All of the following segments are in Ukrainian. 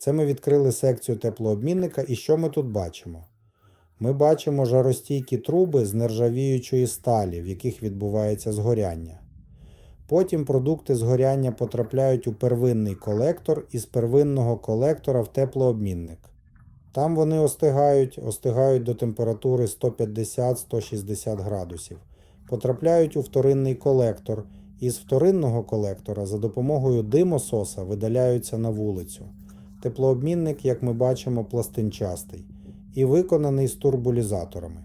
Це ми відкрили секцію теплообмінника, і що ми тут бачимо? Ми бачимо жаростійкі труби з нержавіючої сталі, в яких відбувається згоряння. Потім продукти згоряння потрапляють у первинний колектор і з первинного колектора в теплообмінник. Там вони остигають, остигають до температури 150-160 градусів, потрапляють у вторинний колектор, і з вторинного колектора за допомогою димососа видаляються на вулицю. Теплообмінник, як ми бачимо, пластинчастий і виконаний з турбулізаторами.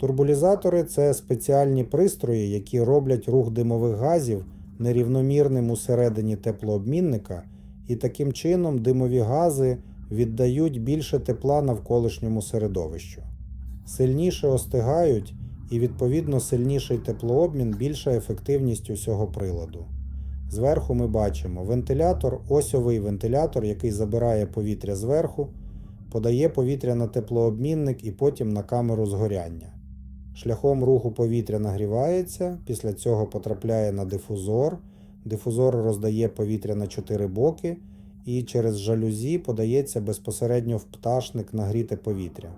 Турбулізатори це спеціальні пристрої, які роблять рух димових газів нерівномірним усередині теплообмінника, і таким чином димові гази віддають більше тепла навколишньому середовищу. Сильніше остигають і, відповідно, сильніший теплообмін, більша ефективність усього приладу. Зверху ми бачимо вентилятор, осьовий вентилятор, який забирає повітря зверху, подає повітря на теплообмінник і потім на камеру згоряння. Шляхом руху повітря нагрівається, після цього потрапляє на дифузор. Дифузор роздає повітря на чотири боки, і через жалюзі подається безпосередньо в пташник нагріте повітря.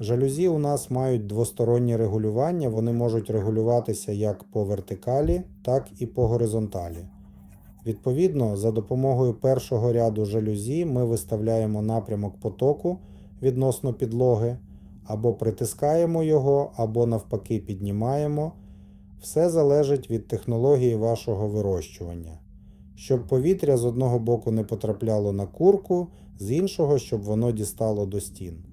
Жалюзі у нас мають двостороннє регулювання, вони можуть регулюватися як по вертикалі, так і по горизонталі. Відповідно, за допомогою першого ряду жалюзі ми виставляємо напрямок потоку відносно підлоги, або притискаємо його, або навпаки піднімаємо. Все залежить від технології вашого вирощування. Щоб повітря з одного боку не потрапляло на курку, з іншого, щоб воно дістало до стін.